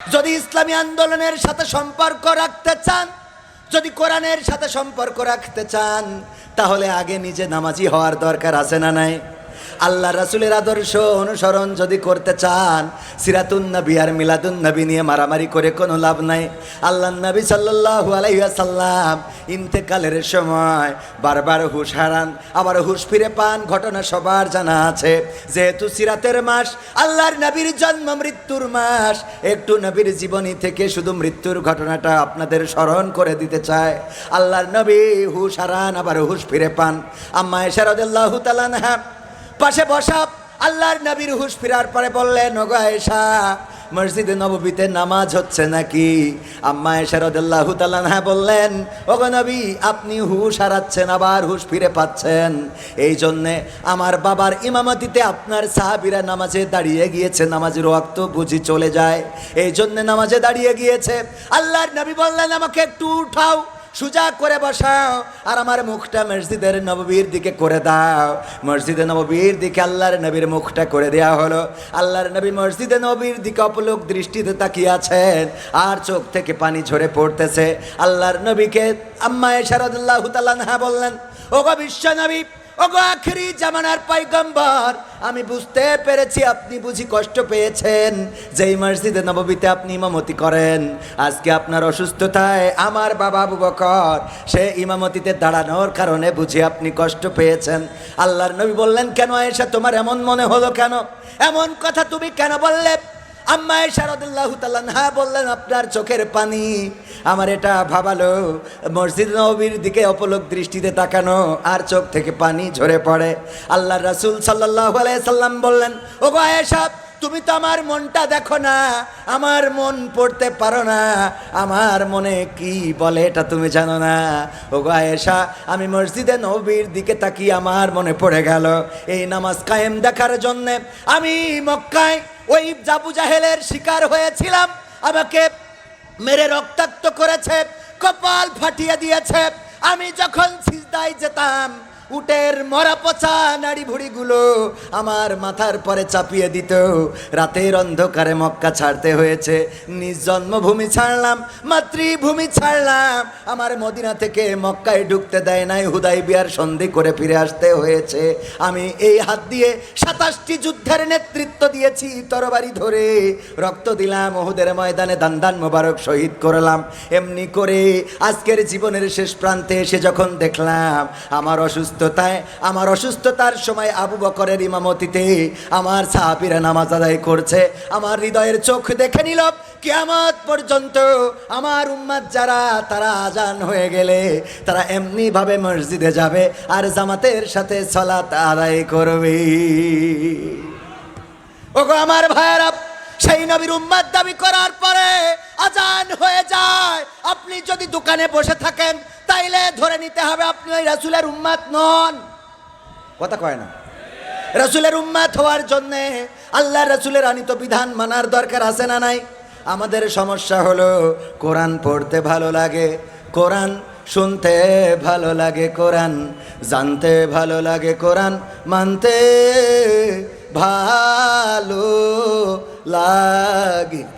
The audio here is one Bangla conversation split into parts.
যদি ইসলামী আন্দোলনের সাথে সম্পর্ক রাখতে চান, যদি কোরআনের সাথে সম্পর্ক রাখতে চান, তাহলে আগে নিজে নামাজি হওয়ার দরকার আছে না নাই? আল্লাহ রাসুলের আদর্শ অনুসরণ যদি করতে চান, সিরাতুন নবী আর মিলাদুন নবী নিয়ে মারামারি করে কোনো লাভ নাই। আল্লাহ নবী সাল্লাল্লাহু আলাইহি সাল্লাম ইন্তেকালের সময় বারবার হুশ হারান, আবার হুশ ফিরে পান। ঘটনা সবার জানা আছে, যেহেতু সিরাতের মাস, আল্লাহর নবীর জন্ম মৃত্যুর মাস, একটু নবীর জীবনী থেকে শুধু মৃত্যুর ঘটনাটা আপনাদের স্মরণ করে দিতে চায়। আল্লাহর নবী হুশ হারান, আবার হুশ ফিরে পান। আম্মা এশারদাল্লাহু তাআলা পাশে বসা, আল্লাহর নবীর হুশ ফিরার পরে বললেন, ওগো মসজিদে নববীতে নামাজ হচ্ছে নাকি? আম্মা এশারদাল্লাহ তালানহা বললেন, ওগো নবী, আপনি হুশ হারাচ্ছেন, আবার হুশ ফিরে পাচ্ছেন। এই জন্যে আমার বাবার ইমামতিতে আপনার সাহাবিরা নামাজে দাঁড়িয়ে গিয়েছে, নামাজের ওয়াক্ত বুঝি চলে যায়। এই জন্যে নামাজে দাঁড়িয়ে গিয়েছে। আল্লাহর নবী বললেন, আমাকে একটু উঠাও সুজা করে বসাও। আর আমার মুখটা মসজিদের নববীর দিকে করে দাও। মসজিদে নববীর দিকে আল্লাহর নবীর মুখটা করে দেওয়া হলো। আল্লাহর নবী মসজিদে নবীর দিকে অপলোক দৃষ্টিতে তাকিয়ে আছেন। আর চোখ থেকে পানি ঝরে পড়তেছে। আল্লাহর নবীকে আম্মা এশারদুল্লাহ তালানহা বললেন, ওগো বিশ্ব নবী ওগো আখরি জামানার পাইগম্বর আমি বুঝতে পেরেছি আপনি বুঝি কষ্ট পেয়েছেন। যেই মসজিদে নববীতে আপনি ইমামতি করেন, আজকে আপনার অসুস্থতায় আমার বাবা আবু বকর, সে ইমামতিতে দাঁড়ানোর কারণে বুঝি আপনি কষ্ট পেয়েছেন। আল্লাহর নবী বললেন, কেন এসে তোমার এমন মনে হলো কেন? এমন কথা তুমি কেন বললে? আম্মা শারদুল্লাহ হ্যাঁ বললেন, আপনার চোখের পানি আমার এটা ভাবালো। মসজিদ নবীর দিকে অপলোক দৃষ্টিতে তাকানো আর চোখ থেকে পানি ঝরে পড়ে। আল্লাহ রাসুল সাল্লাহ সাল্লাম বললেন ও আয়েশা, তুমি তো আমার মনটা দেখো না, আমার মন পড়তে পারো না। আমার মনে কি বলে এটা তুমি জানো না? ও আয়েশা, আমি মসজিদে নবীর দিকে তাকিয়ে আমার মনে পড়ে গেল। এই নামাজ কায়েম দেখার জন্যে আমি মক্কায় ওই জাবু জাহেলের শিকার হয়েছিলাম, আমাকে মেরে রক্তাক্ত করেছে, কপাল ফাটিয়ে দিয়েছে। আমি যখন সিজদায় যেতাম উটের মরা পচা নাড়ি ভুড়িগুলো আমার মাথার পরে চাপিয়ে দিত। রাতের অন্ধকারে মক্কা ছাড়তে হয়েছে। নিজ জন্মভূমি ছাড়লাম, মাতৃভূমি ছাড়লাম। আমার মদিনা থেকে মক্কায় ঢুকতে দেয় নাই, হুদাই বিয়ার সন্ধি করে ফিরে আসতে হয়েছে। আমি এই হাত দিয়ে সাতাশটি যুদ্ধের নেতৃত্ব দিয়েছি তরবারি ধরে। রক্ত দিলাম, ওহুদের ময়দানে দান দান মোবারক শহীদ করলাম। এমনি করে আজকের জীবনের শেষ প্রান্তে এসে যখন দেখলাম, আমার অসুস্থতায়, আমার অসুস্থতার সময় আবু বকরের ইমামতিতে আমার সাহাবিরা নামাজ আদায় করছে। আমার হৃদয়ের চোখ দেখে নিল, কিয়ামত পর্যন্ত আমার উম্মাদ যারা, তারা আজান হয়ে গেলে তারা এমনি ভাবে মসজিদে যাবে আর জামাতের সাথে সলাত আদায় করবে। ওগো আমার ভাইয়েরা, সেই নবীর উম্মাদ দাবি করার পরে আজান হয়ে যায়। আপনি যদি দোকানে বসে থাকেন, তাইলে ধরে নিতে হবে আপনি ওই রাসুলের উম্মাদ নন। কথা কয় না? রসুলের উম্মাত হওয়ার জন্যে আল্লাহ রসুলের আনিত বিধান মানার দরকার আছে না নাই? আমাদের সমস্যা হলো, কোরআন পড়তে ভালো লাগে, কোরআন শুনতে ভালো লাগে, কোরআন জানতে ভালো লাগে, কোরআন মানতে ভালো লাগে।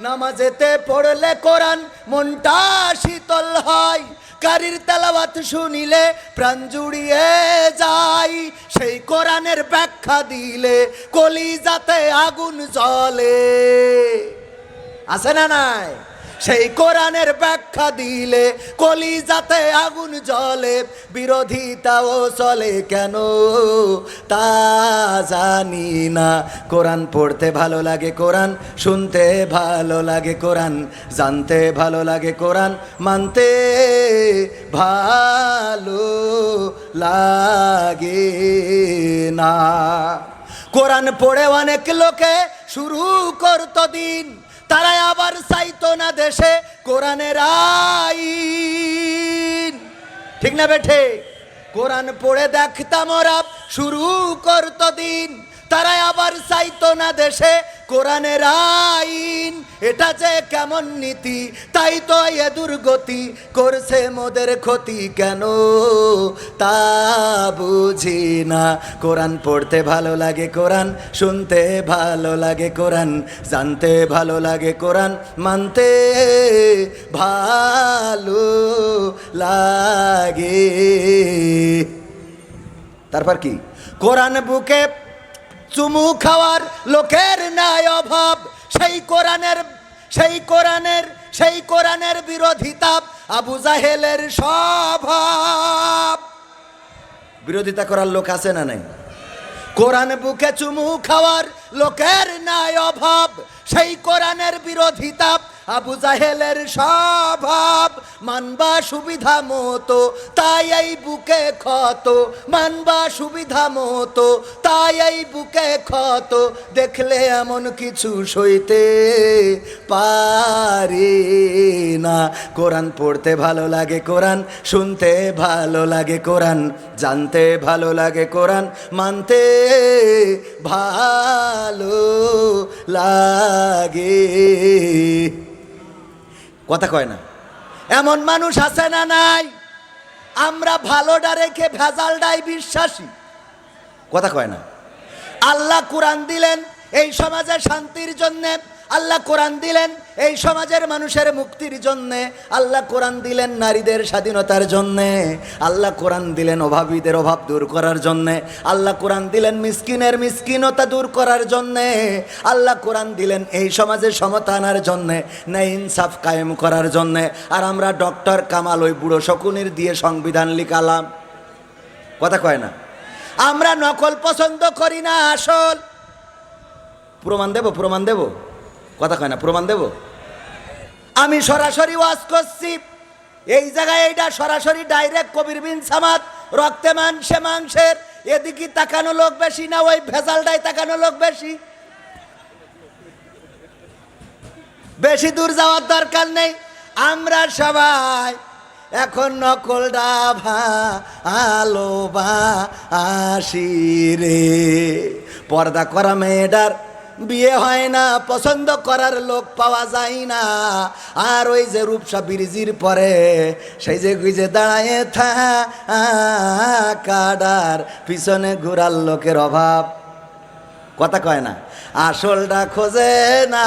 নামাজেতে পড়লে কোরআন মনটা শীতল হয় কারির তেলাওয়াত শুনিলে প্রাণ জুড়িয়ে যাই সেই কোরআনের ব্যাখ্যা দিলে কলিজাতে আগুন জ্বলে। আছে না নাই? সেই কোরআনের ব্যাখ্যা দিলে কলিজাতে আগুন জ্বলে, বিরোধিতাও চলে কেন? তা জানি না। কোরআন পড়তে ভালো লাগে কোরআন, শুনতে ভালো লাগে কোরআন, জানতে ভালো লাগে কোরআন, মানতে ভালো লাগে না। কোরআন পড়ে অনেক লোকে শুরু করতো দিন। তারা আবার চাইতো না দেশে কোরআনের আইন। ঠিক না বেঠে? কোরআন পড়ে দেখতাম ওরা, শুরু করতো দিন। তারা আবার চাইতো না দেশে কোরআনের আইন। এটা যে কেমন নীতি, তাই তো এ দুর্গতি করছে মোদের ক্ষতি কেন? তা বুঝি না। কোরআন পড়তে ভালো লাগে কোরআন, শুনতে ভালো লাগে কোরআন, জানতে ভালো লাগে কোরআন, মানতে ভালো লাগে। তারপর কি? কোরআন বুকে চুমু খাওয়ার লোকের নাই অভাব। সেই কোরআনের সেই কোরআনের সেই কোরআনের বিরোধিতা আবু জাহেলের স্বভাব। বিরোধিতা করার লোক আছে না নাই? কোরআন বুকে চুমু খাওয়ার লোকের নাই অভাব। সেই কোরআনের বিরোধিতা আবু জাহেলের স্বভাব মানবা সুবিধা মতো, তাই এই বুকে ক্ষত। মানবা সুবিধা মতো, তাই এই বুকে ক্ষত। দেখলে এমন কিছু সইতে পারি না। কোরআন পড়তে ভালো লাগে কোরআন, শুনতে ভালো লাগে কোরআন, জানতে ভালো লাগে কোরআন, মানতে ভালো লাগে। কথা কয় না। এমন মানুষ আছে না নাই? আমরা ভালোটা রেখে ভেজালটাই বিশ্বাসী। কথা কয় না। আল্লাহ কোরআন দিলেন, এই সমাজে শান্তির জন্যে আল্লাহ কোরআন দিলেন এই সমাজের মানুষের মুক্তির জন্যে, আল্লাহ কোরআন দিলেন নারীদের স্বাধীনতার জন্যে, আল্লাহ কোরআন দিলেন অভাবীদের অভাব দূর করার জন্যে, আল্লাহ কোরআন দিলেন মিসকিনের মিসকিনতা দূর করার জন্যে, আল্লাহ কোরআন দিলেন এই সমাজে সমতা আনার জন্যে না ইনসাফ কায়েম করার জন্যে। আর আমরা ডক্টর কামাল ওই বুড়ো শকুনির দিয়ে সংবিধান লিখালাম। কথা কয় না? আমরা নকল পছন্দ করি না আসল। প্রমাণ দেব প্রমাণ দেব? কথা কয় না, প্রমাণ দেব? আমি সরাসরি ওয়াজ করছি। এই জায়গায় এইটা সরাসরি ডাইরেক্ট কবির বিন সামাদ, রক্তে মাংসে মাংসের, এদিকে তাকানো লোক বেশি না, ওই ভেজালটাই তাকানো লোক বেশি। বেশি দূর যাওয়ার দরকার নেই। আমরা সবাই এখন নকলটা ভালো আসি রে। পর্দা করা মেয়েটার বিয়ে হয় না, পছন্দ করার লোক পাওয়া যায় না। আর ওই যে রূপসা বিরিজির পরে সেই যে গুইজে দাঁড়ায় থা পিছনে ঘুরার লোকের অভাব। কথা কয় না, আসলটা খোঁজে না।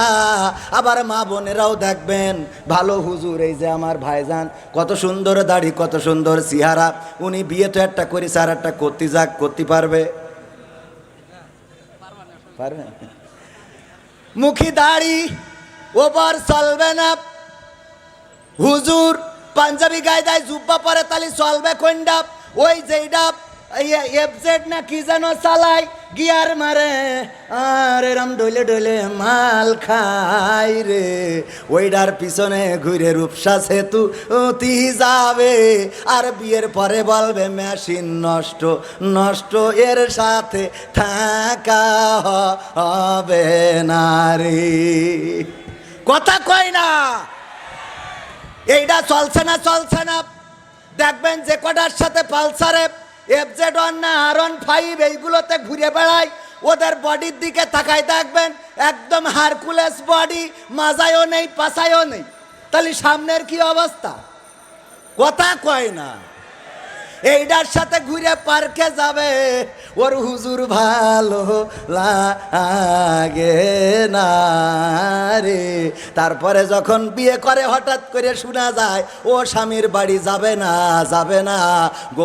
আবার মা বোনেরাও দেখবেন, ভালো হুজুর এই যে আমার ভাইজান, কত সুন্দর দাড়ি, কত সুন্দর সিহারা উনি বিয়ে তো একটা করেছে, আর একটা করতে যাক, করতে পারবে? পারবে মুখী দাড়ি ওভার চলবে না। হুজুর, পাঞ্জাবি গায়ে দেয় জুব্বা পরে তালি চলবে কোনডা ওই যেইডা এফজেড না কি যেন চালাই গিয়ার মারে, আর এরম ডইলে ডইলে মাল খাই রে। ওইটার পিছনে ঘুরে রূপসা সেতু অতি যাবে, আর বিয়ের পরে বলবে, মেশিন নষ্ট নষ্ট এর সাথে থাকা হবে না রে। কথা কয় না। এইটা চলছে না চলছে না। দেখবেন যে কটার সাথে পালসারে এফজেড ওয়ান না আর ওয়ান ফাইভ এইগুলোতে ঘুরে বেড়ায় ওদের বডির দিকে তাকায় দেখবেন, একদম হারকুলেস বডি মাজায়ও নেই পাশায়ও নেই। তাহলে সামনের কি অবস্থা? কথা কয় না। এইটার সাথে ঘুরে পার্কে যাবে, ওর হুজুর ভালো লাগে না রে। তারপরে যখন বিয়ে করে, হঠাৎ করে শোনা যায়, ও স্বামীর বাড়ি যাবে না যাবে না।